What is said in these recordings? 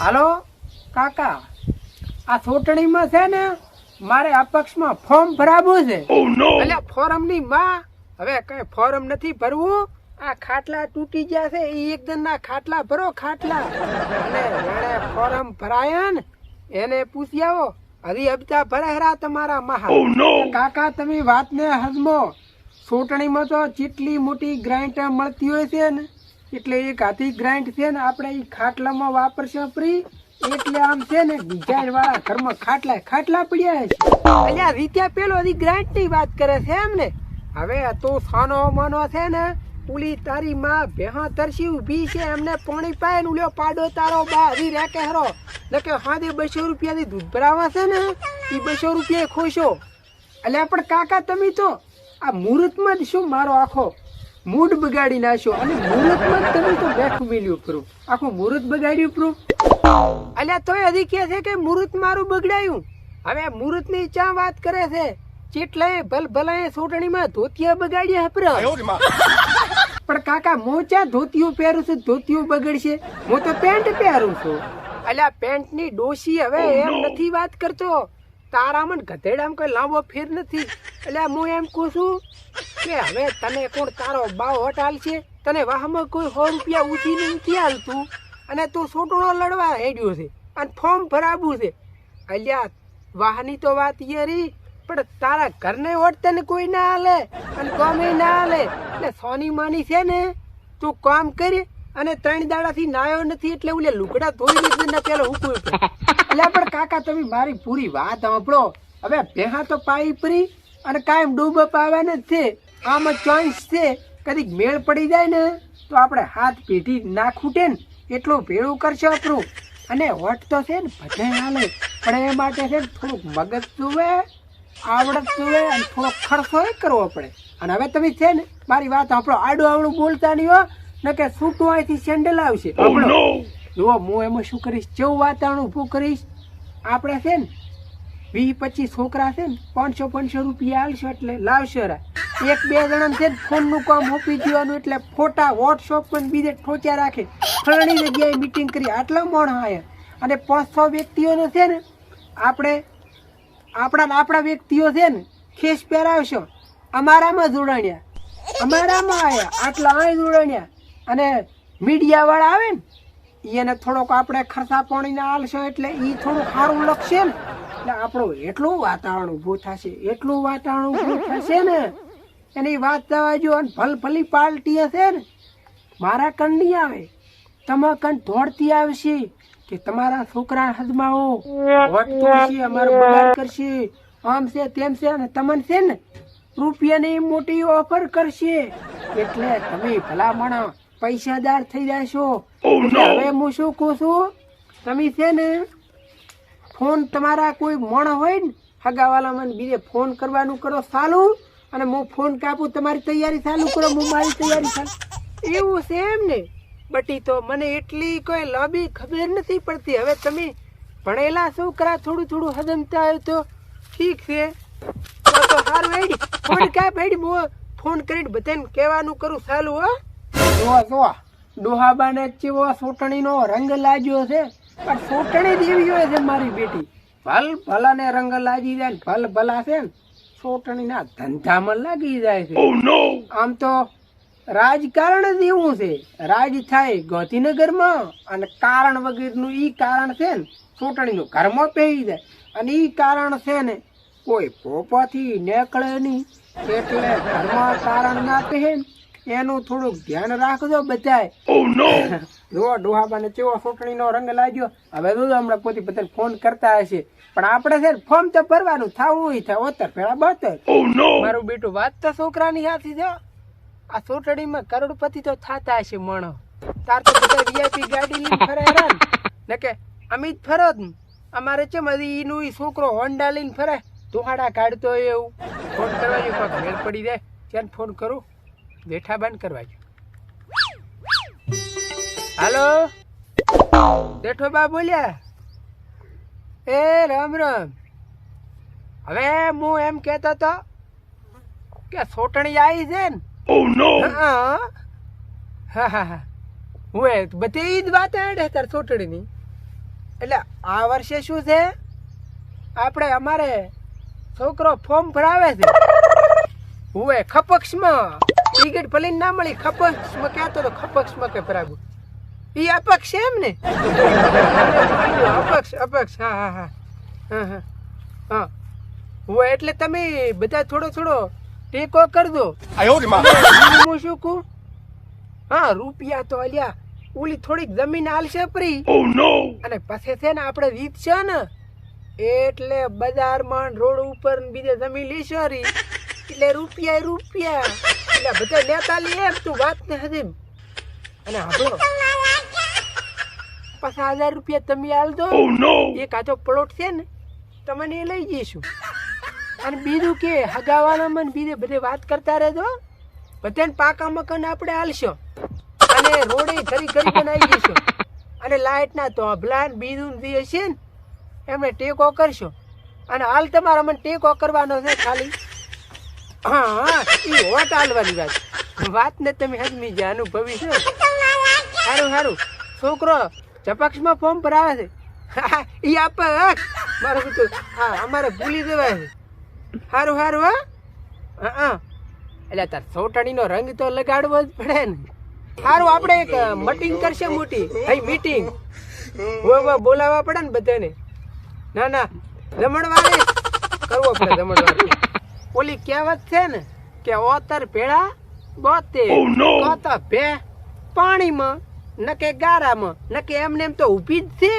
હાલો કાકા આ ચૂંટણીમાં છે ને મારે અપક્ષમાં ફોર્મ ભરાવવું છે. એટલે ફોર્મની માં હવે કઈ ફોર્મ નથી ભરવું આ ખાટલા તૂટી ગયા છે એ એકદમ ના ખાટલા ભરો ખાટલા. અને જેણે ફોર્મ ભરાયા ને એને પૂછી આવો. હરી અબજા ભરાયરા તમારા મહા. કાકા તમે વાતને હજમો ચૂંટણીમાં તો ચીટલી મોટી ગ્રાન્ટ મળતી હોય છે ને. એટલે એક હાથી ગ્રાઇન્ડ છે ને આપણે એ ખાટલામાં વાપરશું ફ્રી, એટલે આમ છે ને ડિઝાઇન વાળા ઘરમાં ખાટલા ખાટલા પડ્યા છે અલ્યા રીત્યા પેલો હજી ગ્રાઇન્ડની વાત કરે છે એમ ને? હવે તો સાનો માનો છે ને પુલી તારી માં ભેહા તરસી ઊભી છે, એમને પાણી પાય ને ઉલ્યો પાડો તારો બા, હજી રેકે હરો. નકે હાદે બસો રૂપિયા થી દૂધ ભરાવા છે ને એ બસો રૂપિયા ખોશો. અલ્યા, પણ કાકા તમે તો આ મુહૂર્તમાં જ શું મારો આખો મૂડ બગાડી નાખ્યો અને મુહૂર્તમાં જ તમે તો બેઠું મિલ્યું ખરું આખું મુહૂર્ત બગાડ્યું પ્રૂફ અલ્યા તોય હજી કે છે કે મુહૂર્ત મારું બગડાયું. હવે મુહૂર્તની ચા વાત કરે છે. ચેટલે ભલ ભલાએ સોટણીમાં ધોતિયા બગાડ્યા હપરા પણ કાકા મોચા ધોતિયું પહેરું છું ધોતિયું બગડશે. હું તો પેન્ટ પહેરું છું. અલ્યા પેન્ટની ડોશી હવે એમ નથી વાત કરતો. તારામાં ને ગધેડામાં કોઈ લાંબો ફેર નથી. એટલે હું એમ કહું છું કે હવે તને કોણ તારો બાવ હોટાલ છે તને વાહમાં કોઈ સો રૂપિયા ઉછીને નથી હાલતું? અને તું સોટણો લડવા હેડ્યો છે અને ફોર્મ ભરાવું છે. અલ્યા, વાહની તો વાત યરી પણ તારા ઘરને વોટ તને કોઈ ના હાલે અને કોમે ના હાલે. એટલે સોની માની છે ને, તું કામ કરી અને ત્રણ દાડાથી નાયો નથી એટલે ઓલે લુકડા ધોઈ લીધું ને પેલો હુકું એટલે પણ કાકા તમે મારી પૂરી વાત સાંભળો. હવે ભેહા તો પાઈ પરી અને કાયમ ડૂબ પાવાના જ છે. આમાં ચોઈસ છે. કદીક મેળ પડી જાય ને, તો આપણે હાથ પેઢી ના ખૂટે ને એટલું ભેળું કરશે આપણું. અને વટ તો છે ને બધા હાલે. પણ એ માટે છે ને થોડુંક મગજ જુએ આવડત જુએ અને થોડો ખર્ચો કરવો પડે. અને હવે તમે છે ને મારી વાત આપણો આડું આવડું બોલતા નહીં હો. ને કે છૂટું અહીંથી સેન્ડલ આવશે. આપણો જુઓ હું એમાં શું કરીશ? જેવું વાતાવરણ ઊભું કરીશ? આપણે છે ને વીસ પચીસ છોકરા છે ને પાંચસો પાંચસો રૂપિયા આલશો એટલે લાવશો રા. એક બે જણા છે ને ફોનનું કામ આપી દેવાનું એટલે ફોટા વોટ્સઅપ પણ બીજે ઠોચ્યા રાખે. ફલાણી જગ્યાએ મીટિંગ કરી. આટલા મોણ આયા. અને પાંચસો વ્યક્તિઓનો છે ને આપણે આપણા આપણા વ્યક્તિઓ છે ને ખેસ પહેરાવશો. અમારામાં જોડાણ્યા અમારામાં આયા. આટલા અહીં જોડાણ્યા અને મીડિયા વાળા આવે ને એને થોડોક આપણે ખર્ચા પાણીને આલશો એટલે એ થોડું સારું લખશે ને. એટલે આપણું એટલું વાતાવરણ ઊભું થશે, એટલું વાતાવરણ ઊભું થશે ને. એની વાત જવા જો ભલ ભલી પાર્ટી હશે ને. મારા કણ નહીં આવે તમારા કણ દોડતી આવશે કે તમારા છોકરા હદમાઓ અમારો બગાડ કરશે. આમ છે, તેમ છે અને તમને છે ને, રૂપિયાની મોટી ઓફર કરશે. એટલે તમે ભલામણ પૈસાદાર થઈ જશો. એટલે હવે હું શું કહું છું? તમે છે ને ફોન તમારા કોઈ મોણ હોય ને હગાવાલા મને બીજે ફોન કરવાનું કરો ચાલુ અને હું ફોન કાપું તમારી તૈયારી ચાલુ કરો હું મારી તૈયારી ચાલુ. એવું છે એમ ને? બટી તો મને એટલી કોઈ લોબી ખબર નથી પડતી. હવે તમે ભણેલા છોકરા થોડું થોડું હદમતા હોય તો ઠીક છે. તો તો સારું હેડી. ફોન કાપ હેડી. હું ફોન કરીને બધાને કહેવાનું કરું સાલું હો. જોવા જોવા. ડોહાબાને ચેવો સોટણીનો રંગ લાગ્યો છે. પણ સોટણી દેવી હોય છે મારી બેટી. ભલ ભલાને રંગ લાગી જાય ભલ ભલા છે ને સોટણીના ધંધામાં લાગી જાય છે. આમ તો રાજકારણ જ એવું છે. રાજ થાય ગાંધીનગરમાં અને કારણ વગેરેનું ઈ કારણ છે ને ચૂંટણીનું ઘરમાં પહેરી જાય. અને ઈ કારણ છે ને કોઈ પોપાથી નીકળે નહીં. એટલે ઘરમાં કારણ ના પહેરે ને એનું થોડુંક ધ્યાન રાખજો બધાય. જો ડોહાબાને કેવો ચૂંટણીનો રંગ લાગ્યો. હવે તો હમણાં પોતે બધાને ફોન કરતા હશે. પણ આપણે છે ફોર્મ તો ભરવાનું થવું થાય ઓતર પેલા બતર. મારું બેટું વાત તો છોકરાની હાથી જો આ ચૂંટણીમાં કરોડપતિ તો થતા હશે મણો. તાર તો બધા વીઆઈપી ગાડી લઈને ફરે હેરાન ને. કે અમિત ફરો જ અમારે ચેમ હજી ઈનું ઈ છોકરો હોન્ડા લઈને ફરે. દોહાડા કાઢતો હોય એવું. ફોન કરવા જો કોક મેળ પડી જાય. ત્યાં ફોન કરું? બેઠા બંધ કરવા જો. હાલો? જેઠો બા બોલ્યા. એ રામ રામ. હવે હું એમ કહેતો તો કે સોટણી આવી છે ને. હા. હા. હા હા હું. એ બધી જ વાત આડે તાર સોટણીની. એટલે આ વર્ષે શું છે? આપણે અમારે છોકરો ફોર્મ ભરાવે છે. હુએ ખપક્ષમાં ટિકિટ ભલે ના મળી ખપક્ષમાં કહેતો હતો ખપક્ષમાં કે પ્રાગુ એ અપક્ષ એમ ને અપક્ષ અપક્ષ હા હા હા. હા હા. હા. એટલે તમે બધા થોડો થોડો ટેકો કરજો. હું શું કહું? હા રૂપિયા તો અલ્યા ઓલી થોડીક જમીન આલશે પ્રી અને પછી છે ને આપણે રીત છે ને એટલે બજારમાં રોડ ઉપર બીજે જમીન લીશો રી. એટલે રૂપિયા રૂપિયા. એટલે બધા લેતા લઈએ તું વાત ને હજી અને આપણો પચાસ હજાર રૂપિયા તમે આલજો. Oh એક આજો પ્લોટ છે ને તમને એ લઈ જઈશું. અને બીજું કે હગાવાલામાં ને બીજે બધે વાત કરતા રહેજો. બધાને પાકા મકાન આપણે હાલશો અને રોડે ઘરી ઘરી બનાવી જઈશું. અને લાઇટના તો અભલાન બીજું જે હશે ને એમને ટેકો કરશો. અને હાલ તમારે મને ટેકો કરવાનો છે ખાલી. હા એ હાલવાની વાત. વાત ને તમે હજમી ગયા અનુભવી છે. સારું સારું છોકરો ઝપક્ષમાં ફોર્મ ભરાવે છે. એ આપ મારું હા, અમારે ભૂલી દેવાય છે. સારું સારું હા. હા એટલે તાર સોટાણીનો રંગ તો લગાડવો જ પડે ને. સારું આપણે એક મીટિંગ કરશે મોટી. હઈ મીટિંગ હોય બોલાવવા પડે ને બધાને. ના ના જમણવારે કરવો પડે જમણવારે ઓલી કહેવત છે ને કે ઓતર ભેળા બોતે. તો no! ભે પાણીમાં ન કે ગારામાં ન કે એમને એમ તો ઊભી જ છે.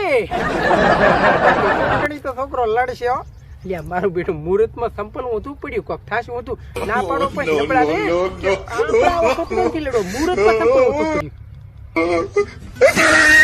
તો છોકરો લડશે હો. લ્યા મારું બેટું મુહૂર્તમાં સંપન્ન ઊંધું પડ્યું કોક થાશું ઊંધું ના પાડો પણ નબળા કે નથી લડો મુહૂર્તમાં સંપલ ઊંધું પડ્યું.